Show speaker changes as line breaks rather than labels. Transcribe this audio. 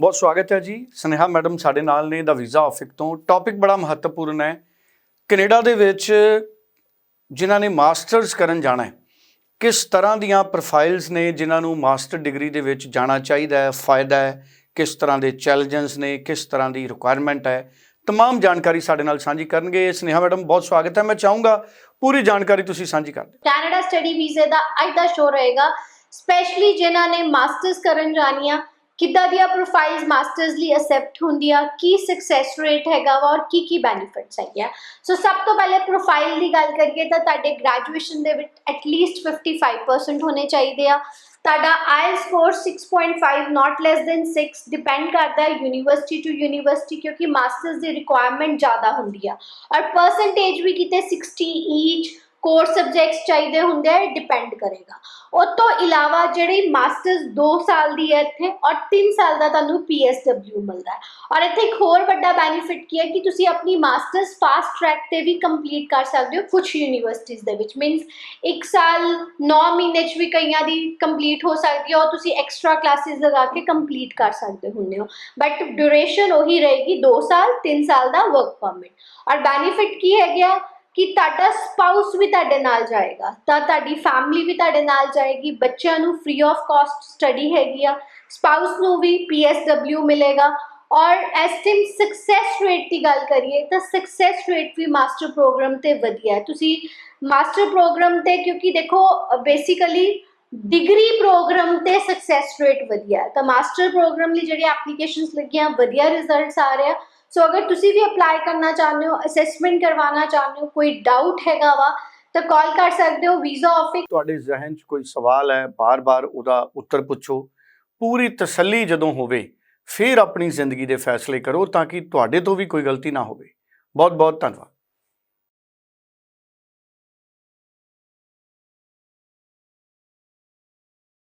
ਬਹੁਤ ਸਵਾਗਤ ਹੈ ਜੀ। ਸਨੇਹਾ ਮੈਡਮ ਸਾਡੇ ਨਾਲ ਨੇ ਦਾ ਵੀਜ਼ਾ ਆਫਿਕ ਤੋਂ। ਟੌਪਿਕ ਬੜਾ ਮਹੱਤਵਪੂਰਨ ਹੈ। ਕੈਨੇਡਾ ਦੇ ਵਿੱਚ ਜਿਨ੍ਹਾਂ ਨੇ ਮਾਸਟਰਸ ਕਰਨ ਜਾਣਾ ਹੈ, ਕਿਸ ਤਰ੍ਹਾਂ ਦੀਆਂ ਪ੍ਰੋਫਾਈਲਸ ਨੇ ਜਿਨ੍ਹਾਂ ਨੂੰ ਮਾਸਟਰ ਡਿਗਰੀ ਦੇ ਵਿੱਚ ਜਾਣਾ ਚਾਹੀਦਾ ਹੈ, ਫਾਇਦਾ ਹੈ, ਕਿਸ ਤਰ੍ਹਾਂ ਦੇ ਚੈਲੰਜਸ ਨੇ, ਕਿਸ ਤਰ੍ਹਾਂ ਦੀ ਰਿਕੁਆਇਰਮੈਂਟ ਹੈ। ਤਮਾਮ ਜਾਣਕਾਰੀ ਸਾਡੇ ਨਾਲ ਸਾਂਝੀ ਕਰਨਗੇ। ਸਨੇਹਾ ਮੈਡਮ, ਬਹੁਤ ਸਵਾਗਤ ਹੈ। ਮੈਂ ਚਾਹੂੰਗਾ ਪੂਰੀ ਜਾਣਕਾਰੀ ਤੁਸੀਂ ਸਾਂਝੀ ਕਰ ਦਿਓ।
ਕੈਨੇਡਾ ਸਟੱਡੀ ਵੀਜ਼ੇ ਦਾ ਅੱਜ ਦਾ ਸ਼ੋਅ ਰਹੇਗਾ। ਸਪੈਸ਼ਲੀ ਜਿਨ੍ਹਾਂ ਨੇ ਮਾਸਟਰਸ ਕਰਨ ਜਾਣੀਆਂ ਕਿੱਦਾਂ ਦੀਆਂ ਪ੍ਰੋਫਾਈਲਸ ਮਾਸਟਰਸ ਲਈ ਅਸੈਪਟ ਹੁੰਦੀਆਂ, ਕੀ ਸਕਸੈਸ ਰੇਟ ਹੈਗਾ ਵਾ ਔਰ ਕੀ ਕੀ ਬੈਨੀਫਿਟਸ ਹੈਗੇ ਸੋ ਸਭ ਤੋਂ ਪਹਿਲੇ ਪ੍ਰੋਫਾਈਲ ਦੀ ਗੱਲ ਕਰੀਏ ਤਾਂ ਤੁਹਾਡੇ ਗ੍ਰੈਜੂਏਸ਼ਨ ਦੇ ਵਿੱਚ ਐਟਲੀਸਟ 55% ਹੋਣੇ ਚਾਹੀਦੇ ਆ। ਤੁਹਾਡਾ oil score 6.5 not less than 6 depend ਕਰਦਾ ਹੈ ਯੂਨੀਵਰਸਿਟੀ ਟੂ ਯੂਨੀਵਰਸਿਟੀ ਕਿਉਂਕਿ ਮਾਸਟਰਸ ਦੀ ਰਿਕੁਆਇਰਮੈਂਟ ਜ਼ਿਆਦਾ ਹੁੰਦੀ ਆ। ਔਰ ਪਰਸੈਂਟੇਜ ਵੀ ਕਿਤੇ 60 ਈਚ ਕੋਰ ਸਬਜੈਕਟਸ ਚਾਹੀਦੇ ਹੁੰਦੇ ਆ ਡਿਪੈਂਡ ਕਰੇਗਾ। ਉਸ ਤੋਂ ਇਲਾਵਾ ਜਿਹੜੀ ਮਾਸਟਰਸ 2 ਸਾਲ ਦੀ ਹੈ ਇੱਥੇ, ਔਰ 3 ਸਾਲ ਦਾ ਤੁਹਾਨੂੰ PSW ਮਿਲਦਾ ਹੈ। ਔਰ ਇੱਥੇ ਇੱਕ ਹੋਰ ਵੱਡਾ ਬੈਨੀਫਿਟ ਕੀ ਹੈ ਕਿ ਤੁਸੀਂ ਆਪਣੀ ਮਾਸਟਰਸ ਫਾਸਟ ਟਰੈਕ ਤੇ ਵੀ ਕੰਪਲੀਟ ਕਰ ਸਕਦੇ ਹੋ ਕੁਝ ਯੂਨੀਵਰਸਿਟੀਜ਼ ਦੇ ਵਿੱਚ। ਮੀਨਸ ਇੱਕ ਸਾਲ 9 ਮਹੀਨੇ ਚ ਵੀ ਕਈਆਂ ਦੀ ਕੰਪਲੀਟ ਹੋ ਸਕਦੀ ਹੈ ਔਰ ਤੁਸੀਂ ਐਕਸਟਰਾ ਕਲਾਸਿਸ ਲਗਾ ਕੇ ਕੰਪਲੀਟ ਕਰ ਸਕਦੇ ਹੁੰਦੇ ਹੋ। ਬਟ ਡਿਊਰੇਸ਼ਨ ਉਹੀ ਰਹੇਗੀ 2 ਸਾਲ 3 ਸਾਲ ਦਾ ਵਰਕ ਪਰਮਿਟ ਔਰ ਬੈਨੀਫਿਟ ਕੀ ਹੈ ਗਿਆ ਕਿ ਤੁਹਾਡਾ ਸਪਾਊਸ ਵੀ ਤੁਹਾਡੇ ਨਾਲ ਜਾਏਗਾ। ਤਾਂ ਤੁਹਾਡੀ ਫੈਮਿਲੀ ਵੀ ਤੁਹਾਡੇ ਨਾਲ ਜਾਏਗੀ। ਬੱਚਿਆਂ ਨੂੰ ਫ੍ਰੀ ਆਫ ਕਾਸਟ ਸਟੱਡੀ ਹੈਗੀ ਆ। ਸਪਾਊਸ ਨੂੰ ਵੀ PSW ਮਿਲੇਗਾ। ਔਰ ਇਸ ਟਾਈਮ ਸਕਸੈਸ ਰੇਟ ਦੀ ਗੱਲ ਕਰੀਏ ਤਾਂ ਸਕਸੈਸ ਰੇਟ ਵੀ ਮਾਸਟਰ ਪ੍ਰੋਗਰਾਮ ਤੇ ਵਧੀਆ ਤੁਸੀਂ ਮਾਸਟਰ ਪ੍ਰੋਗਰਾਮ ਤੇ ਕਿਉਂਕਿ ਦੇਖੋ ਬੇਸਿਕਲੀ ਡਿਗਰੀ ਪ੍ਰੋਗਰਾਮ ਤੇ ਸਕਸੈਸ ਰੇਟ ਵਧੀਆ ਤਾਂ ਮਾਸਟਰ ਪ੍ਰੋਗਰਾਮ ਲਈ ਜਿਹੜੇ ਐਪਲੀਕੇਸ਼ਨਸ ਲੱਗੀਆਂ, ਵਧੀਆ ਰਿਜ਼ਲਟਸ ਆ ਰਹੇ ਆ। ਸੋ ਅਗਰ ਤੁਸੀਂ ਵੀ ਅਪਲਾਈ ਕਰਨਾ ਚਾਹੁੰਦੇ ਹੋ ਅਸੈਸਮੈਂਟ ਕਰਵਾਉਣਾ ਚਾਹੁੰਦੇ ਹੋ ਕੋਈ ਡਾਊਟ ਹੈਗਾ ਵਾ ਤਾਂ ਕਾਲ ਕਰ ਸਕਦੇ ਹੋ ਵੀਜ਼ਾ ਆਫਿਸ
ਤੁਹਾਡੇ ਜ਼ਿਹਨ 'ਚ ਕੋਈ ਸਵਾਲ ਹੈ, ਬਾਰ-ਬਾਰ ਉਹਦਾ ਉੱਤਰ ਪੁੱਛੋ। ਪੂਰੀ ਤਸੱਲੀ ਜਦੋਂ ਹੋਵੇ, ਫਿਰ ਆਪਣੀ ਜ਼ਿੰਦਗੀ ਦੇ ਫੈਸਲੇ ਕਰੋ ਤਾਂ ਕਿ ਤੁਹਾਡੇ ਤੋਂ ਵੀ ਕੋਈ ਗਲਤੀ ਨਾ ਹੋਵੇ। ਬਹੁਤ ਬਹੁਤ ਧੰਨਵਾਦ।